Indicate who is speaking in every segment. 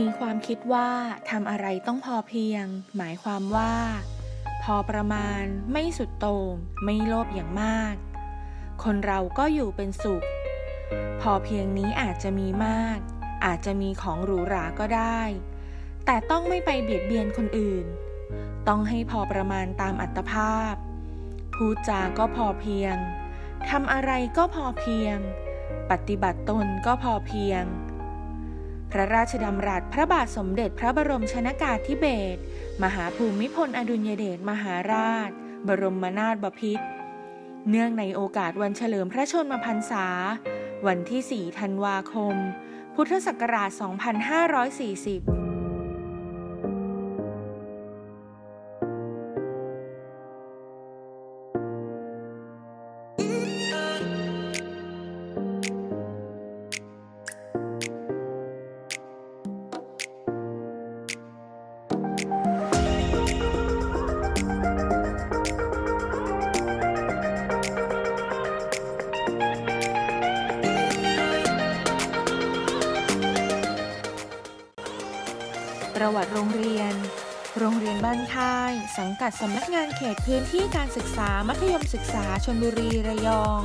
Speaker 1: มีความคิดว่าทำอะไรต้องพอเพียง หมายความว่า พอประมาณไม่สุดโต่งไม่โลภอย่างมาก คนเราก็อยู่เป็นสุข พอเพียงนี้อาจจะมีมาก อาจจะมีของหรูหราก็ได้ แต่ต้องไม่ไปเบียดเบียนคนอื่น ต้องให้พอประมาณตามอัตภาพ พูดจาก็พอเพียงทำอะไรก็พอเพียง ปฏิบัติตนก็พอเพียง พระราชดำรัสพระบาทสมเด็จพระบรมชนากาธิเบศรมหาภูมิพลอดุลยเดชมหาราช บรมนาถบพิตรเนื่องในโอกาสวันเฉลิมพระชนมพรรษา วันที่ 4 ธันวาคม พุทธศักราช 2540 ระวัติโรงเรียน โรงเรียนบ้านค่าย สังกัดสำนักงานเขตพื้นที่การศึกษามัธยมศึกษาชลบุรีระยอง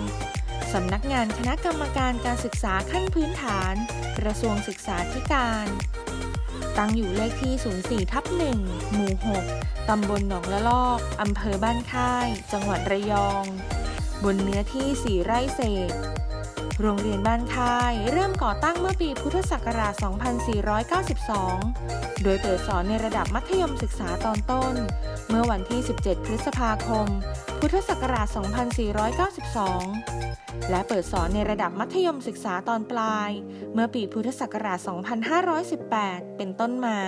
Speaker 1: สำนักงานคณะกรรมการการศึกษาขั้นพื้นฐาน กระทรวงศึกษาธิการ ตั้งอยู่เลขที่ 04 ทับ 1 หมู่ 6 ตำบลหนองละลอก อำเภอบ้านค่าย จังหวัดระยอง บนเนื้อที่ 4 ไร่เศษ โรงเรียนบ้านค่าย เริ่มก่อตั้งเมื่อปีพุทธศักราช 2492 โดยเปิดสอนในระดับมัธยมศึกษาตอนต้น เมื่อวันที่ 17 พฤษภาคม พุทธศักราช 2492 และเปิดสอนในระดับมัธยมศึกษาตอนปลาย เมื่อปีพุทธศักราช 2518 เป็นต้นมา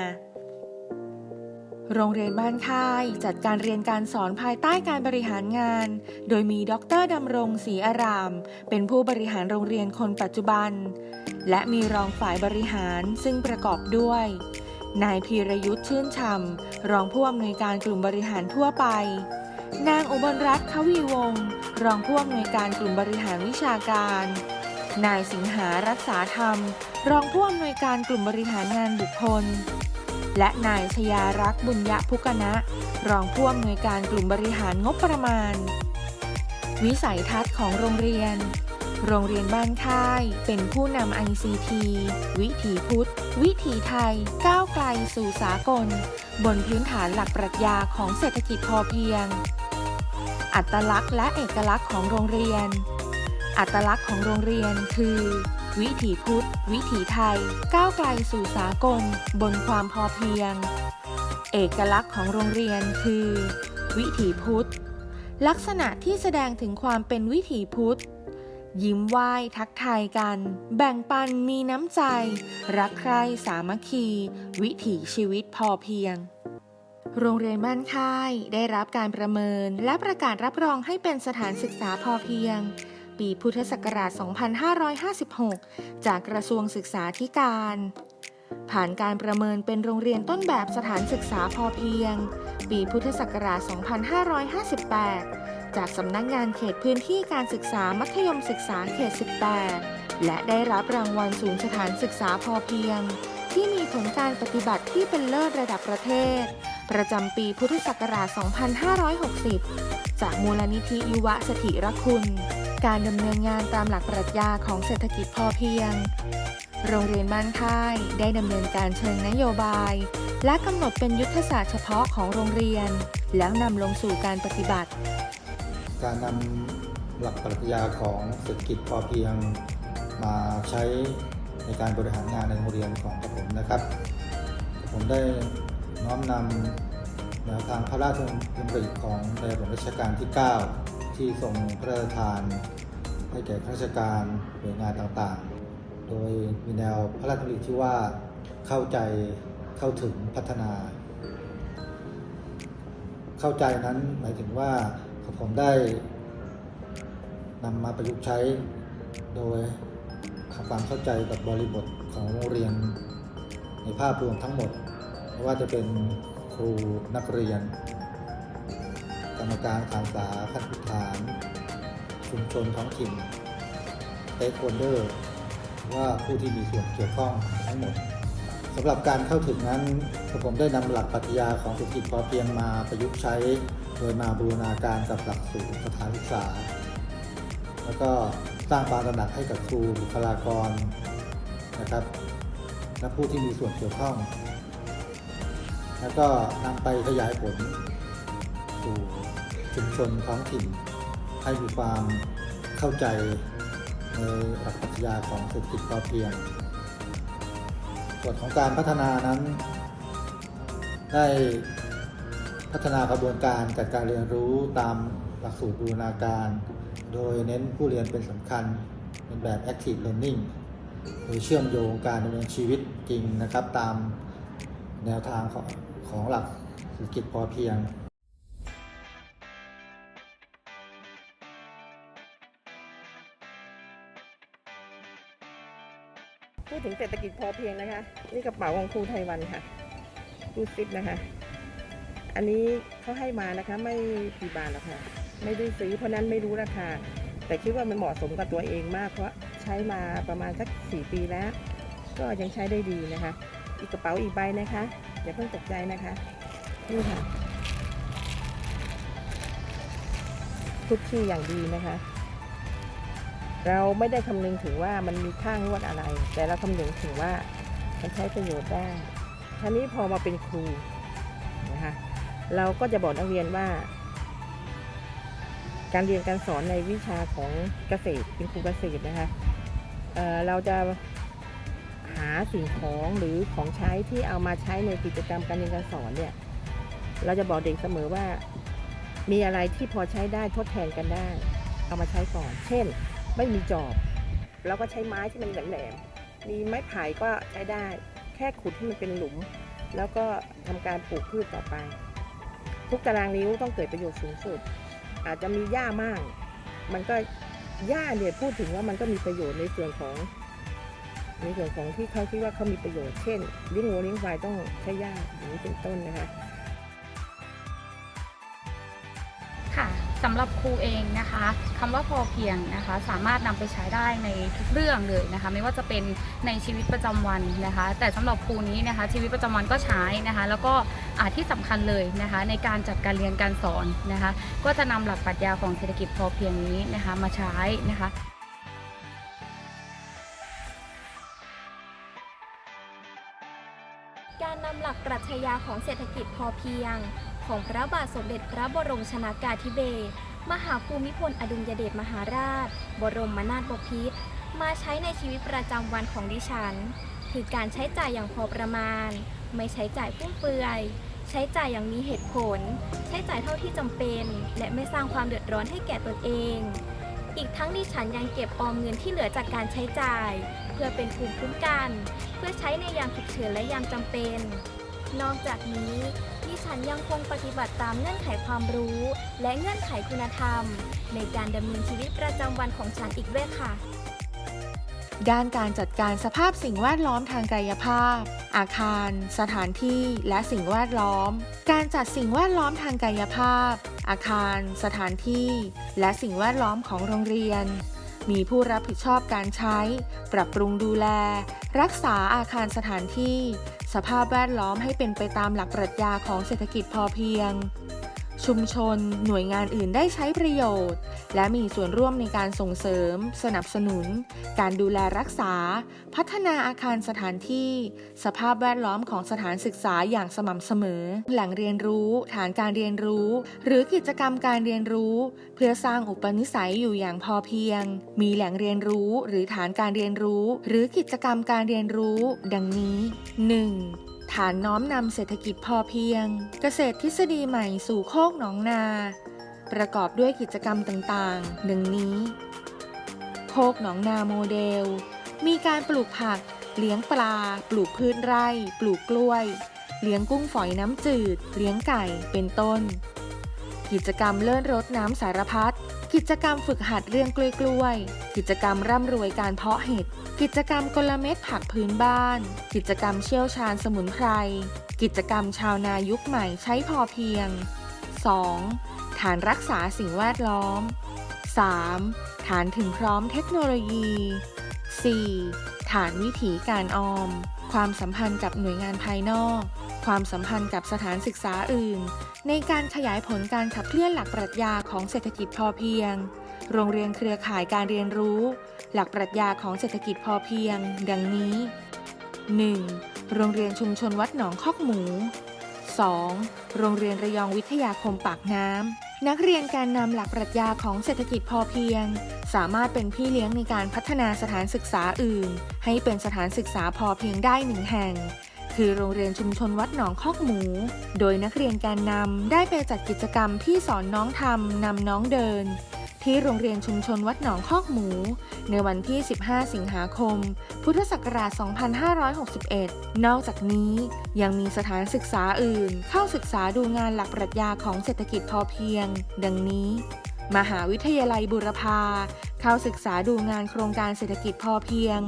Speaker 1: โรงเรียนบ้านค่าย จัดการเรียนการสอนภายใต้การบริหารงาน โดยมีดรดำรงศรีอาราม เป็นผู้บริหารโรงเรียนคนปัจจุบัน และมีรองฝ่ายบริหารซึ่งประกอบด้วย นายพีรยุทธ์ชื่นฉ่ำรองผู้อำนวยการกลุ่มบริหารทั่วไป นางอุบลรัตน์เขวีวงศ์รองผู้อำนวยการกลุ่มบริหารวิชาการ นายสิงหารักษาธรรม รองผู้อำนวยการกลุ่มบริหารงานบุคคล และนายชยารักษ์บุญยพุกณะรองผู้อำนวยการกลุ่มบริหารงบประมาณ วิสัยทัศน์ของโรงเรียน โรงเรียนบ้านค่าย เป็นผู้นำ ICT วิถีพุทธ วิถีไทย ก้าวไกลสู่สากล บนพื้นฐานหลักปรัชญาของเศรษฐกิจพอเพียง อัตลักษณ์และเอกลักษณ์ของโรงเรียน อัตลักษณ์ของโรงเรียนคือ วิถีพุทธ วิถีไทย ก้าวไกลสู่สากล บนความพอเพียง เอกลักษณ์ของโรงเรียนคือ วิถีพุทธ ลักษณะที่แสดงถึงความเป็นวิถีพุทธ ยิ้มไหว้ทักทายกัน แบ่งปันมีน้ำใจ รักใคร่สามัคคี วิถีชีวิตพอเพียงโรงเรียนบ้านค่ายได้รับการประเมินและประกาศรับรองให้เป็นสถานศึกษาพอเพียง ปีพุทธศักราช 2556 จากกระทรวงศึกษาธิการ ผ่านการประเมินเป็นโรงเรียนต้นแบบสถานศึกษาพอเพียง ปีพุทธศักราช 2558 จากสำนักงานเขตพื้นที่การศึกษามัธยมศึกษาเขต 18 และได้รับรางวัลศูนย์สถานศึกษาพอเพียง ที่มีผลการปฏิบัติที่เป็นเลิศระดับประเทศ ประจำปีพุทธศักราช 2560จากมูลนิธิยุวสถิรคุณ การดำเนินงานตามหลักปรัชญาของเศรษฐกิจพอเพียง โรงเรียนบ้านค่ายได้ดำเนินการเชิงนโยบาย และกำหนดเป็นยุทธศาสตร์เฉพาะของโรงเรียน แล้วนำลงสู่การปฏิบัติ
Speaker 2: การนำหลักปรัชญาของเศรษฐกิจพอเพียง มาใช้ในการบริหารงานในโรงเรียนของกระผมนะครับ ผมได้น้อมนำแนวทางพระราชดำริของในหลวงรัชกาลที่ 9 ที่ทรงพระราชทาน ให้แก่ข้าราชการหน่วยงานต่างๆ โดยมีแนวพระราชดำริที่ว่าเข้าใจเข้าถึงพัฒนา เข้าใจนั้นหมายถึงว่าผมได้นำมาประยุกต์ใช้โดยทำความเข้าใจกับบริบทของโรงเรียนในภาพรวมทั้งหมดไม่ว่าจะเป็นครูนักเรียน กรรมการการศึกษาขั้นพื้นฐาน ชุมชนท้องถิ่นเตคโฮลเดอร์ว่าผู้ที่มีส่วนเกี่ยวข้องทั้งหมดสสำหรับการเข้าถึงนั้นผมได้นำหลักปรัชญาของเศรษฐกิจพอเพียงมาประยุกต์ใช้ โดยมาบูรณาการกับหลักสูตรสถานศึกษา แล้วก็สร้างความตระหนักให้กับครูบุคลากรนะครับและผู้ที่มีส่วนเกี่ยวข้อง แล้วก็นำไปขยายผลสู่ ชุมชนท้องถิ่น ให้มีความเข้าใจในหลักปรัชญาของเศรษฐกิจพอเพียงส่วนของการพัฒนานั้น ได้พัฒนากระบวนการจัดการเรียนรู้ตามหลักสูตรบูรณาการ โดยเน้นผู้เรียนเป็นสำคัญเป็นแบบ active learning โดยเชื่อมโยงการดำเนินชีวิตจริงนะครับ ตามแนวทางของของหลักเศรษฐกิจพอเพียง
Speaker 3: ดถึงเศรษฐกิจพอเพียงนะคะ นี่กระเป๋าของครูไทยวันค่ะรูซิปนะคะ อันนี้เขาให้มานะคะ ไม่กี่บาทหรอกค่ะ ไม่ได้ซื้อเพราะนั้นไม่รู้ราคา แต่คิดว่ามันเหมาะสมกับตัวเองมาก เพราะใช้มาประมาณสักสี่ปีแล้ว ก็ยังใช้ได้ดีนะคะ อีกกระเป๋าอีกใบนะคะอย่าเพิ่งตกใจนะคะนี่ค่ะทุกที่อย่างดีนะคะ เราไม่ได้คำนึงถึงว่ามันมีค่างวดอะไร แต่เราคำนึงถึงว่ามันใช้ประโยชน์ได้ทีนี้พอมาเป็นครูนะคะเราก็จะบอกนักเรียนว่า การเรียนการสอนในวิชาของเกษตรเป็นครูเกษตรนะคะเเราจะหาสิ่งของหรือของใช้ที่เอามาใช้ในกิจกรรมการเรียนการสอนเนี่ยเราจะบอกเด็กเสมอว่า มีอะไรที่พอใช้ได้ทดแทนกันได้ เอามาใช้ก่อน เช่น ไม่มีจอบเราก็ใช้ไม้ที่มันแหลมๆมีไม้ไผ่ก็ใช้ได้ แค่ขุดให้มันเป็นหลุม แล้วก็ทำการปลูกพืชต่อไป ทุกตารางนิ้วต้องเกิดประโยชน์สูงสุด อาจจะมีหญ้ามาก มันก็หญ้าเนี่ยพูดถึงว่ามันก็มีประโยชน์ในส่วนของ ในส่วนของที่เขาคิดว่าเขามีประโยชน์ เช่นเลี้ยงวัวเลี้ยงควายต้องใช้หญ้าอย่างนี้เป็นต้นนะคะ
Speaker 4: สำหรับครูเองนะคะคำว่าพอเพียงนะคะสามารถนำไปใช้ได้ในทุกเรื่องเลยนะคะไม่ว่าจะเป็นในชีวิตประจำวันนะคะ แต่สำหรับครูนี้นะคะชีวิตประจำวันก็ใช้นะคะ แล้วก็อาที่สำคัญเลยนะคะในการจัดการเรียนการสอนนะคะ ก็จะนำหลักปรัชญาของเศรษฐกิจพอเพียงนี้นะคะมาใช้นะคะ
Speaker 5: การนำหลักปรัชญาของเศรษฐกิจพอเพียง ของพระบาทสมเด็จพระบรมชนากาธิเบศรมหาภูมิพลอดุลยเดชมหาราช บรมนาถบพิตรมาใช้ในชีวิตประจำวันของดิฉัน คือการใช้จ่ายอย่างพอประมาณ ไม่ใช้จ่ายฟุ่มเฟือย ใช้จ่ายอย่างมีเหตุผล ใช้จ่ายเท่าที่จำเป็น และไม่สร้างความเดือดร้อนให้แก่ตนเอง อีกทั้งดิฉันยังเก็บออมเงินที่เหลือจากการใช้จ่าย พื่อเป็นภูมิคุ้มกัน เพื่อใช้ในยามฉุกเฉินและยามจำเป็น นอกจากนี้ดิฉันยังคงปฏิบัติตามเงื่อนไขความรู้ และเงื่อนไขคุณธรรม ในการดำเนินชีวิตประจำวันของฉันอีกด้วยค่ะ
Speaker 1: ด้านการจัดการสภาพสิ่งแวดล้อมทางกายภาพ อาคาร สถานที่ และสิ่งแวดล้อม การจัดสิ่งแวดล้อมทางกายภาพ อาคาร สถานที่ และสิ่งแวดล้อมของโรงเรียน มีผู้รับผิดชอบการใช้ ปรับปรุงดูแล รักษาอาคารสถานที่ สภาพแวดล้อมให้เป็นไปตามหลักปรัชญาของเศรษฐกิจพอเพียง ชุมชน หน่วยงานอื่นได้ใช้ประโยชน์ และมีส่วนร่วมในการส่งเสริม สนับสนุน การดูแลรักษา พัฒนาอาคารสถานที่ สภาพแวดล้อมของสถานศึกษาอย่างสม่ำเสมอ แหล่งเรียนรู้ ฐานการเรียนรู้ หรือกิจกรรมการเรียนรู้ เพื่อสร้างอุปนิสัยอยู่อย่างพอเพียง มีแหล่งเรียนรู้ หรือฐานการเรียนรู้ หรือกิจกรรมการเรียนรู้ ดังนี้ 1. ฐานน้อมนำเศรษฐกิจพอเพียง เกษตรทฤษฎีใหม่สู่โคกหนองนา ประกอบด้วยกิจกรรมต่างๆ ดังนี้ โคกหนองนาโมเดล มีการปลูกผัก เลี้ยงปลา ปลูกพืชไร่ ปลูกกล้วย เลี้ยงกุ้งฝอยน้ำจืด เลี้ยงไก่ เป็นต้น กิจกรรมเลื่อนรถน้ำสารพัด กิจกรรมฝึกหัดเรื่องกล้วยกล้วย กิจกรรมร่ำรวยการเพาะเห็ด กิจกรรมกลเม็ดผักพื้นบ้าน กิจกรรมเชี่ยวชาญสมุนไพร กิจกรรมชาวนายุคใหม่ใช้พอเพียง 2. ฐานรักษาสิ่งแวดล้อม 3. ฐานถึงพร้อมเทคโนโลยี 4. ฐานวิถีการออม ความสัมพันธ์กับหน่วยงานภายนอก ความสัมพันธ์กับสถานศึกษาอื่น ในการขยายผลการขับเคลื่อนหลักปรัชญาของเศรษฐกิจพอเพียง โรงเรียนเครือข่ายการเรียนรู้ หลักปรัชญาของเศรษฐกิจพอเพียง ดังนี้ 1. โรงเรียนชุมชนวัดหนองคอกหมู 2. โรงเรียนระยองวิทยาคมปากน้ำ นักเรียนการนำหลักปรัชญาของเศรษฐกิจพอเพียง สามารถเป็นพี่เลี้ยงในการพัฒนาสถานศึกษาอื่น ให้เป็นสถานศึกษาพอเพียงได้หนึ่งแห่ง คือโรงเรียนชุมชนวัดหนองคอกหมู โดยนักเรียนการนำได้ไปจัดกิจกรรมที่สอนน้องทำนำน้องเดิน ที่โรงเรียนชุมชนวัดหนองคอกหมู ในวันที่ 15 สิงหาคม พุทธศักราช 2561 นอกจากนี้ยังมีสถานศึกษาอื่น เข้าศึกษาดูงานหลักปรัชญาของเศรษฐกิจพอเพียง ดังนี้มหาวิทยาลัยบุรพา เข้าศึกษาดูงานโครงการเศรษฐกิจพอเพียง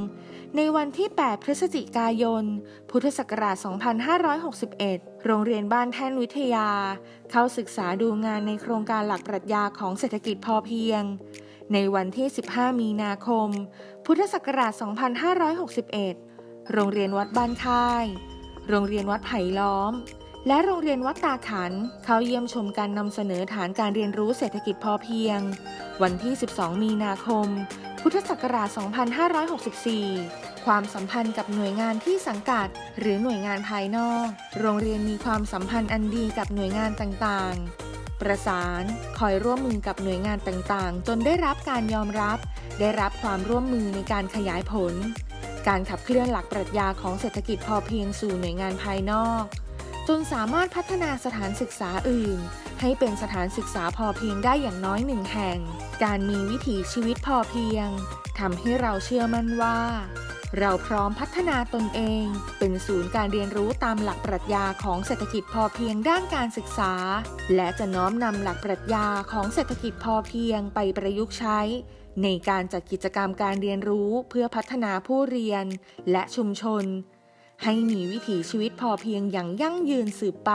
Speaker 1: ในวันที่ 8 พฤศจิกายน พุทธศักราช 2561 โรงเรียนบ้านแท่นวิทยา เข้าศึกษาดูงานในโครงการหลักปรัชญาของเศรษฐกิจพอเพียง ในวันที่ 15 มีนาคม พุทธศักราช 2561 โรงเรียนวัดบ้านค่าย โรงเรียนวัดไผ่ล้อม และโรงเรียนวัดตาขัน เข้าเยี่ยมชมการนำเสนอฐานการเรียนรู้เศรษฐกิจพอเพียง วันที่ 12 มีนาคม พุทธศักราช 2564 ความสัมพันธ์กับหน่วยงานที่สังกัด หรือหน่วยงานภายนอก โรงเรียนมีความสัมพันธ์อันดีกับหน่วยงานต่างๆ ประสานคอยร่วมมือกับหน่วยงานต่างๆ จนได้รับการยอมรับ ได้รับความร่วมมือในการขยายผล การขับเคลื่อนหลักปรัชญาของเศรษฐกิจพอเพียงสู่หน่วยงานภายนอก จนสามารถพัฒนาสถานศึกษาอื่น ให้เป็นสถานศึกษาพอเพียงได้อย่างน้อยหนึ่งแห่ง การมีวิถีชีวิตพอเพียงทำให้เราเชื่อมั่นว่า เราพร้อมพัฒนาตนเอง เป็นศูนย์การเรียนรู้ตามหลักปรัชญาของเศรษฐกิจพอเพียงด้านการศึกษา และจะน้อมนำหลักปรัชญาของเศรษฐกิจพอเพียงไปประยุกต์ใช้ในการจัดกิจกรรมการเรียนรู้เพื่อพัฒนาผู้เรียน และชุมชน ให้มีวิถีชีวิตพอเพียงอย่างยั่งยืนสืบไป